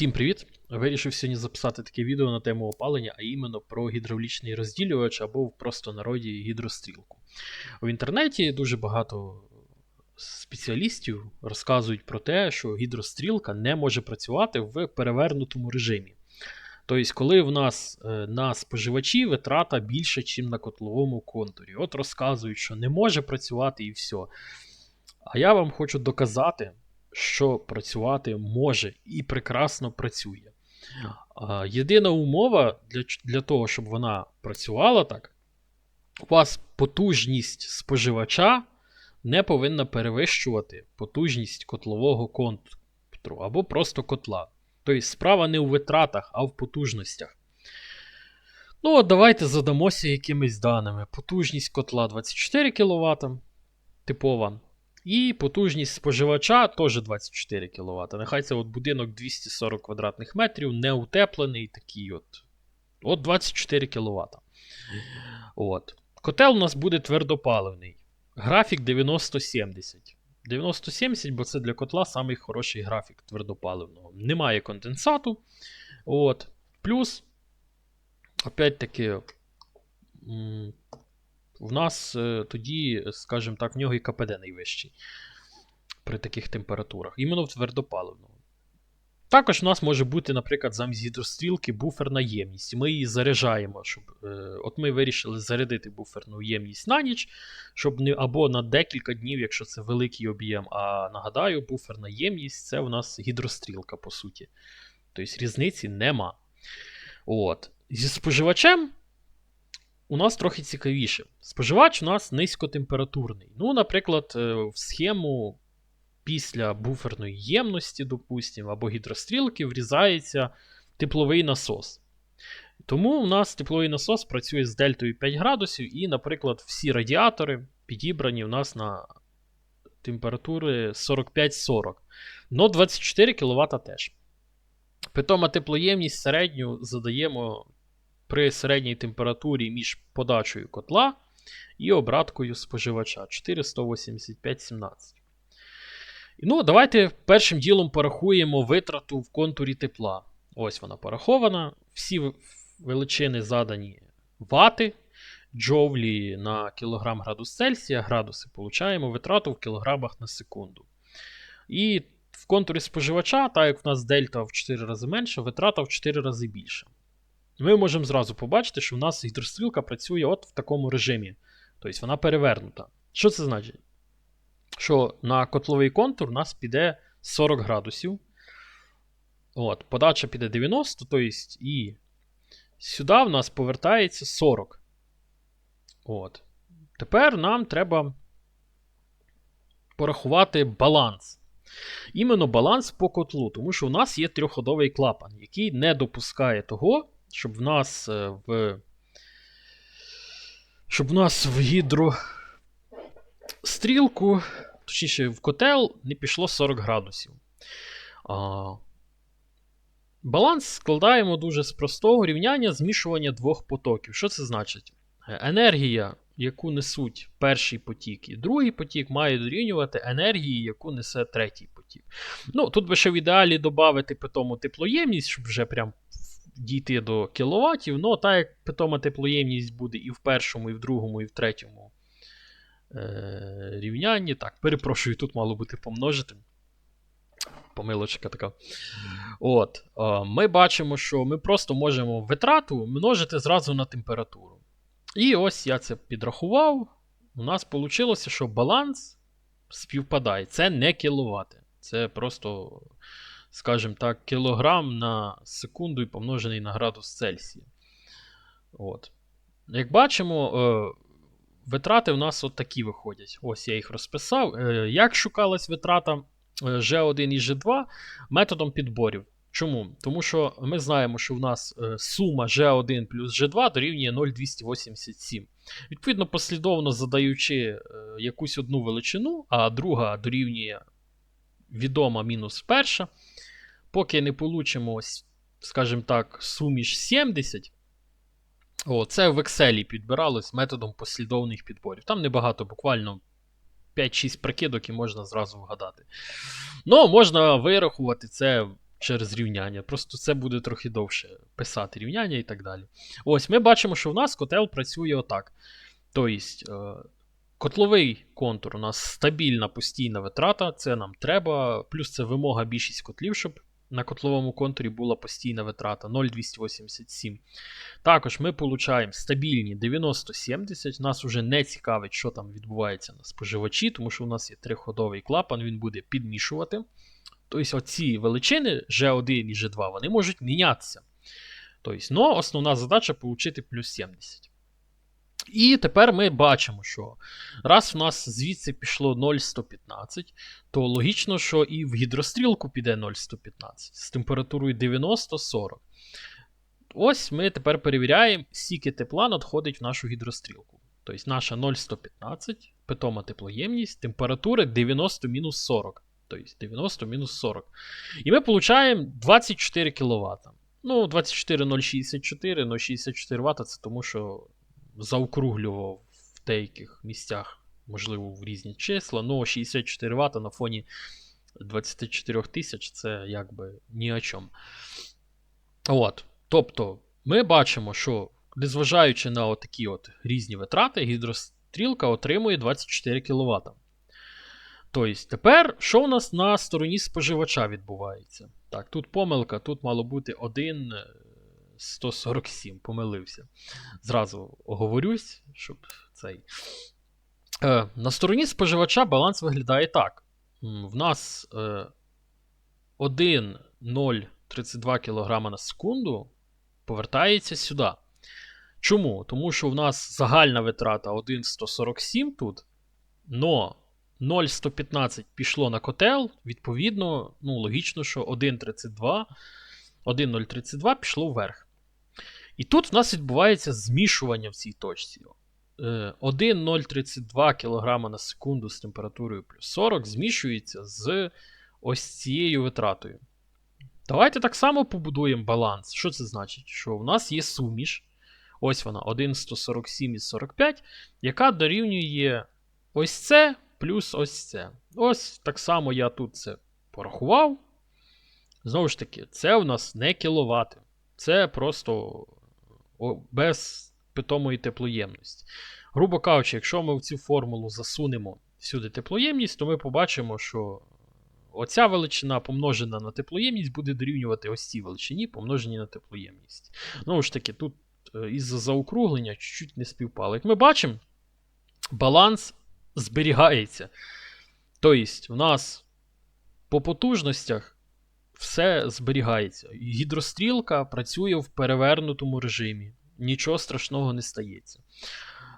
Всім привіт! Вирішив сьогодні записати таке відео на тему опалення, а іменно про гідравлічний розділювач або в просто народі гідрострілку. В інтернеті дуже багато спеціалістів розказують про те, що гідрострілка не може працювати в перевернутому режимі. Тобто, коли в нас е, на споживачі витрата більше, ніж на котловому контурі. От розказують, що не може працювати і все. А я вам хочу доказати, що працювати може і прекрасно працює. Єдина умова для, для того, щоб вона працювала так, у вас потужність споживача не повинна перевищувати потужність котлового контуру або просто котла. Тобто справа не у витратах, а в потужностях. Ну, от давайте задамося якимись даними. Потужність котла 24 кВт, типова. І потужність споживача теж 24 кВт. Нехай це от будинок 240 квадратних метрів, не утеплений, такий от. От 24 кВт. От. Котел у нас буде твердопаливний. Графік 90-70. 90-70, бо це для котла самий хороший графік твердопаливного. Немає конденсату. От. Плюс, опять-таки, в нас е, тоді, скажімо так, в нього і КПД найвищий при таких температурах, іменно в твердопаливному. Також у нас може бути, наприклад, замість гідрострілки буферна ємність. Ми її заряджаємо, щоб. Е, от ми вирішили зарядити буферну ємність на ніч, щоб не або на декілька днів, якщо це великий об'єм. А нагадаю, буферна ємність це у нас гідрострілка, по суті. Тобто різниці нема. От. Зі споживачем у нас трохи цікавіше. Споживач у нас низькотемпературний. Ну, наприклад, е, в схему після буферної ємності, допустимо, або гідрострілки врізається тепловий насос. Тому у нас тепловий насос працює з дельтою 5 градусів, і, наприклад, всі радіатори підібрані у нас на температури 45-40. Но 24 кВт теж. Питома теплоємність середню задаємо при середній температурі між подачею котла і обраткою споживача 485-17. Ну, давайте першим ділом порахуємо витрату в контурі тепла. Ось вона порахована. Всі величини задані вати, джоулі на кілограм градус Цельсія, градуси получаємо витрату в кілограмах на секунду. І в контурі споживача, так як в нас дельта в 4 рази менша, витрата в 4 рази більша. Ми можемо зразу побачити, що в нас гідрострілка працює от в такому режимі. Тобто вона перевернута. Що це значить? Що на котловий контур у нас піде 40 градусів. От, подача піде 90, тобто і сюди в нас повертається 40. От. Тепер нам треба порахувати баланс. Іменно баланс по котлу, тому що у нас є трьохходовий клапан, який не допускає того, щоб в нас е, в. Щоб в нас в гідрострілку, точніше, в котел не пішло 40 градусів. А, баланс складаємо дуже з простого рівняння змішування двох потоків. Що це значить? Е, Енергія, яку несуть перший потік і другий потік, має дорівнювати енергії, яку несе третій потік. Ну, тут би ще в ідеалі додати питому теплоємність, щоб вже прям дійти до кіловатів. Ну, так як питома теплоємність буде і в першому, і в другому, і в третьому е- рівнянні. Так, перепрошую, тут мало бути помножити. Помилочка така. От, е, ми бачимо, що ми просто можемо витрату множити зразу на температуру. І ось я це підрахував. У нас вийшло, що баланс співпадає. Це не кіловати. Це просто, скажімо так, кілограм на секунду і помножений на градус Цельсія. От. Як бачимо, е, витрати у нас от такі виходять. Ось я їх розписав. Е, як шукалась витрата е, G1 і G2 методом підборів. Чому? Тому що ми знаємо, що в нас е, сума G1 плюс G2 дорівнює 0,287. Відповідно, послідовно задаючи е, якусь одну величину, а друга дорівнює відома мінус перша, поки не получимо, скажімо так, суміш 70. О, це в Excel підбиралось методом послідовних підборів. Там небагато, буквально 5-6 прикидок і можна зразу вгадати. Ну, можна вирахувати це через рівняння. Просто це буде трохи довше писати рівняння і так далі. Ось ми бачимо, що в нас котел працює отак. Тобто, е, котловий контур у нас стабільна постійна витрата, це нам треба. Плюс це вимога більшість котлів, щоб на котловому контурі була постійна витрата 0,287. Також ми получаємо стабільні 90-70. Нас вже не цікавить, що там відбувається на споживачі, тому що у нас є триходовий клапан, він буде підмішувати. Тобто, оці величини G1 і G2 вони можуть мінятися. Тобто, но основна задача отримати плюс 70. І тепер ми бачимо, що раз в нас звідси пішло 0,115, то логічно, що і в гідрострілку піде 0,115 з температурою 90-40. Ось ми тепер перевіряємо, скільки тепла надходить в нашу гідрострілку. Тобто наша 0,115, питома теплоємність, температура 90-40. Тобто 90-40. І ми получаємо 24 кВт. Ну, 24,064, 0,64 Вт це тому, що заокруглював в деяких місцях, можливо, в різні числа. Ну, 64 Вт на фоні 24 тисяч це якби ні о чому. От. Тобто, ми бачимо, що незважаючи на такі от різні витрати, гідрострілка отримує 24 кВт. Тобто, тепер, що у нас на стороні споживача відбувається? Так, тут помилка, тут мало бути 1 147, помилився. Зразу оговорюсь, щоб цей. Е, На стороні споживача баланс виглядає так. В нас е, 1,032 кг на секунду повертається сюди. Чому? Тому що в нас загальна витрата 1,147 тут, но 0,115 пішло на котел, відповідно, ну, логічно, що 1,32 1,032 пішло вверх. І тут в нас відбувається змішування в цій точці. 1,032 е, кг на секунду з температурою плюс 40 змішується з ось цією витратою. Давайте так само побудуємо баланс. Що це значить? Що в нас є суміш. Ось вона, 1,147 із 45, яка дорівнює ось це плюс ось це. Ось так само я тут це порахував. Знову ж таки, це у нас не кіловати. Це просто без питомої теплоємності. Грубо кажучи, якщо ми в цю формулу засунемо сюди теплоємність, то ми побачимо, що оця величина помножена на теплоємність буде дорівнювати ось цій величині, помножені на теплоємність. Знову ж таки, тут е, із-за заокруглення чуть-чуть не співпало. Як ми бачимо, баланс зберігається. Тобто, в нас по потужностях все зберігається. Гідрострілка працює в перевернутому режимі. Нічого страшного не стається.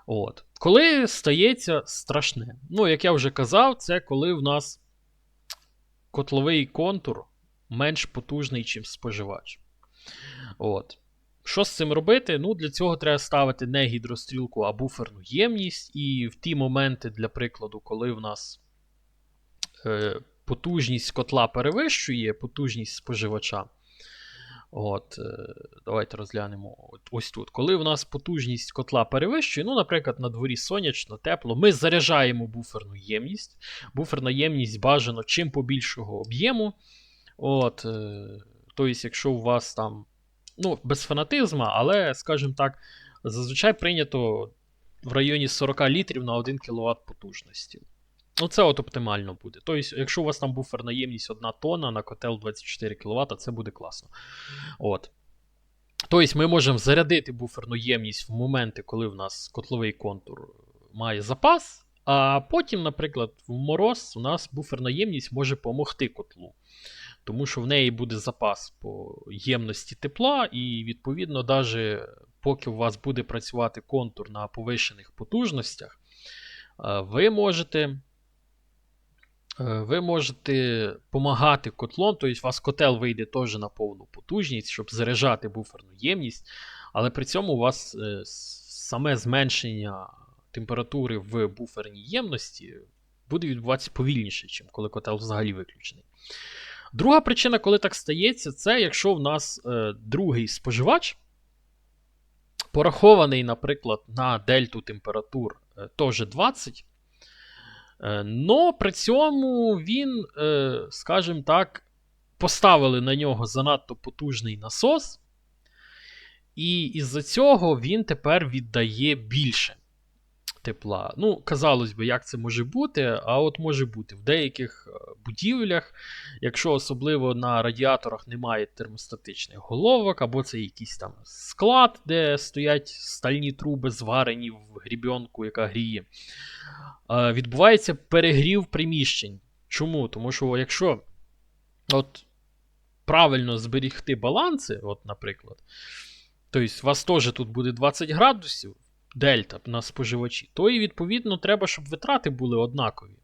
От. Коли стається страшне. Ну, як я вже казав, це коли в нас котловий контур менш потужний, ніж споживач. От. Що з цим робити? Ну, Для цього треба ставити не гідрострілку, а буферну ємність. І в ті моменти, для прикладу, коли в нас е, потужність котла перевищує потужність споживача. От, е, Давайте розглянемо От, ось тут. Коли в нас потужність котла перевищує, ну, наприклад, на дворі сонячно, тепло, ми заряджаємо буферну ємність. Буферна ємність бажано чим побільшого об'єму. От, е, Тобто, якщо у вас там, ну, без фанатизму, але, скажімо так, зазвичай прийнято в районі 40 літрів на 1 кВт потужності. Ну, це от оптимально буде. Тобто, якщо у вас там буферна ємність 1 тонна на котел 24 кВт, це буде класно. От. Тобто, ми можемо зарядити буферну ємність в моменти, коли в нас котловий контур має запас. А потім, наприклад, в мороз у нас буферна ємність може допомогти котлу. Тому що в неї буде запас по ємності тепла, і, відповідно, навіть поки у вас буде працювати контур на повищених потужностях, ви можете Е, ви можете допомагати котлом, тобто у вас котел вийде теж на повну потужність, щоб заряджати буферну ємність, але при цьому у вас е, саме зменшення температури в буферній ємності буде відбуватися повільніше, ніж коли котел взагалі виключений. Друга причина, коли так стається, це якщо в нас е, другий споживач порахований, наприклад, на дельту температур е, теж 20. Е, но при цьому він, е, скажімо так, поставили на нього занадто потужний насос, і із-за цього він тепер віддає більше тепла. Ну, казалось би, як це може бути, а от може бути в деяких е, будівлях, якщо особливо на радіаторах немає термостатичних головок, або це якийсь там склад, де стоять стальні труби, зварені в грібенку, яка гріє, е, відбувається перегрів приміщень. Чому? Тому що якщо от правильно зберігти баланси, от, наприклад, тобто у вас теж тут буде 20 градусів, дельта на споживачі, то і відповідно треба, щоб витрати були однакові.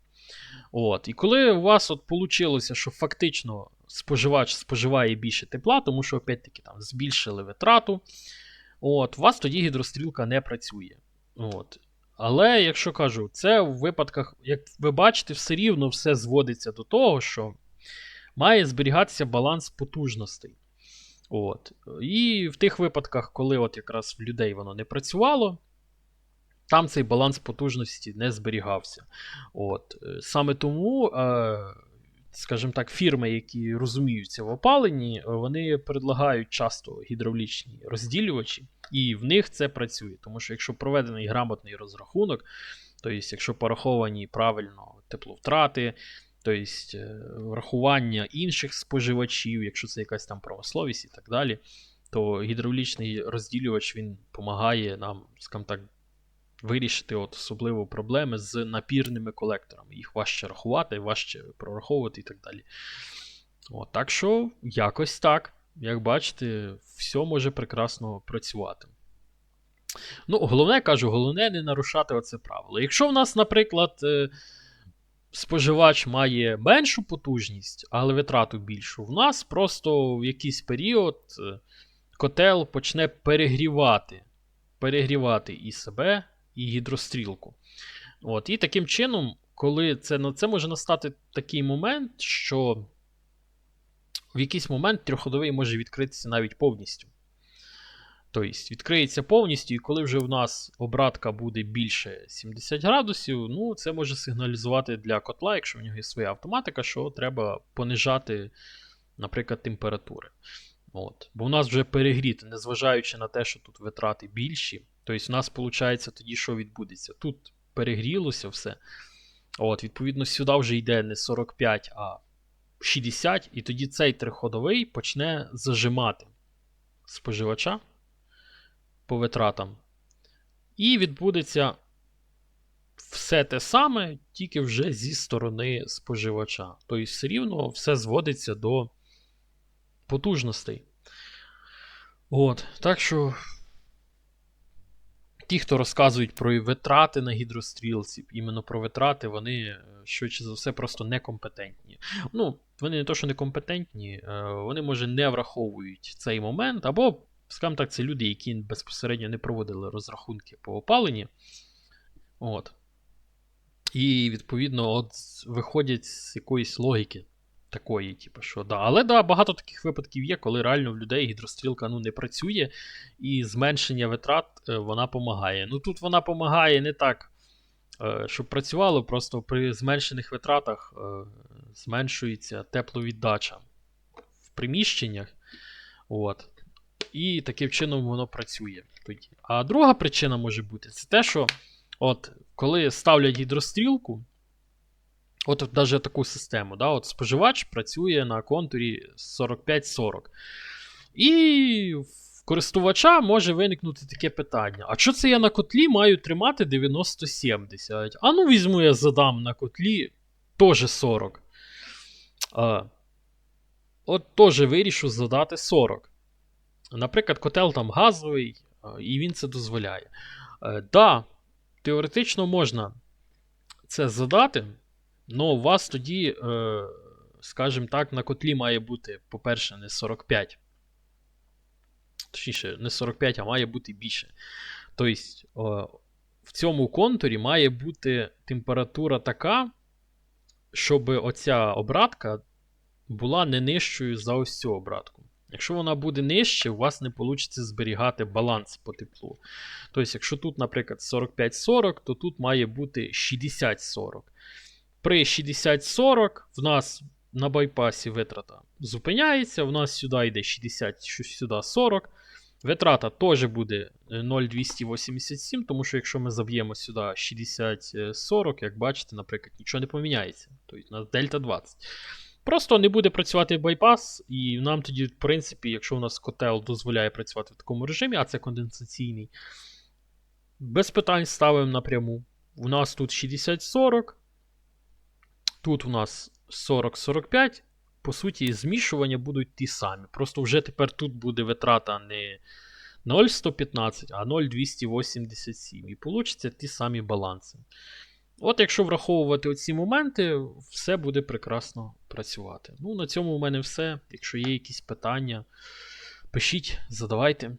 От. І коли у вас от вийшло, що фактично споживач споживає більше тепла, тому що, опять-таки, там збільшили витрату, от, у вас тоді гідрострілка не працює. От. Але, якщо кажу, це в випадках, як ви бачите, все рівно все зводиться до того, що має зберігатися баланс потужностей. От. І в тих випадках, коли от якраз в людей воно не працювало, там цей баланс потужності не зберігався. От. Саме тому, е, скажімо так, фірми, які розуміються в опаленні, вони предлагають часто гідравлічні розділювачі, і в них це працює. Тому що якщо проведений грамотний розрахунок, тобто, якщо пораховані правильно тепловтрати, тобто врахування інших споживачів, якщо це якась там промисловість і так далі, то гідравлічний розділювач він допомагає нам, скажімо так, вирішити от особливо проблеми з напірними колекторами. Їх важче рахувати, важче прораховувати і так далі. От, Так що, якось так. Як бачите, все може прекрасно працювати. Ну, головне кажу, головне не нарушати оце правило. Якщо в нас, наприклад, е, споживач має меншу потужність, але витрату більшу, в нас просто в якийсь період е, котел почне перегрівати. Перегрівати і себе, і гідрострілку. От, І таким чином, коли це ну, це може настати такий момент, що в якийсь момент трьохходовий може відкритися навіть повністю. Тобто, відкриється повністю, і коли вже в нас обратка буде більше 70 градусів, ну це може сигналізувати для котла, якщо в нього є своя автоматика, що треба понижати, наприклад, температури. От. Бо у нас вже перегріти, незважаючи на те, що тут витрати більші. Тобто, у нас, виходить, тоді що відбудеться? Тут перегрілося все. От, Відповідно, сюди вже йде не 45, а 60, і тоді цей триходовий почне зажимати споживача по витратам. І відбудеться все те саме, тільки вже зі сторони споживача. Тобто, все рівно все зводиться до потужностей. От, Так що. Ті, хто розказують про витрати на гідрострілці, іменно про витрати, вони е, швидше за все просто некомпетентні. Ну, вони не то, що некомпетентні, е, вони, може, не враховують цей момент, або, скажімо так, це люди, які безпосередньо не проводили розрахунки по опаленні. От. І, відповідно, от виходять з якоїсь логіки такої, типу, що да. Але да, багато таких випадків є, коли реально в людей гідрострілка ну, не працює, і зменшення витрат е, вона допомагає. Ну тут вона допомагає не так, е, щоб працювало, просто при зменшених витратах е, зменшується тепловіддача в приміщеннях. От. І таким чином воно працює. тоді. А друга причина може бути це те, що от, коли ставлять гідрострілку, От навіть таку систему. Да? От Споживач працює на контурі 45-40. І в користувача може виникнути таке питання: а що це я на котлі маю тримати 90-70? А ну візьму, я задам на котлі теж 40. А, От теж вирішу задати 40. Наприклад, котел там газовий, і він це дозволяє. Так, е, да, теоретично можна це задати. Ну, у вас тоді, е, скажімо так, на котлі має бути, по-перше, не 45. Точніше, не 45, а має бути більше. Тобто, в цьому контурі має бути температура така, щоб оця обратка була не нижчою за ось цю обратку. Якщо вона буде нижче, у вас не вийде зберігати баланс по теплу. Тобто, якщо тут, наприклад, 45-40, то тут має бути 60-40 при 60-40 в нас на байпасі витрата зупиняється. У нас сюди йде 60, що сюди 40. Витрата теж буде е, 0,287, тому що якщо ми заб'ємо сюди 60-40, як бачите, наприклад, нічого не поміняється. Тобто у нас дельта 20. Просто не буде працювати байпас, і нам тоді, в принципі, якщо у нас котел дозволяє працювати в такому режимі, а це конденсаційний, без питань ставимо напряму. У нас тут 60-40. Тут у нас 40-45. По суті, змішування будуть ті самі. Просто вже тепер тут буде витрата не 0,115, а 0,287. І получаться ті самі баланси. От якщо враховувати оці моменти, все буде прекрасно працювати. Ну, на цьому у мене все. Якщо є якісь питання, пишіть, задавайте.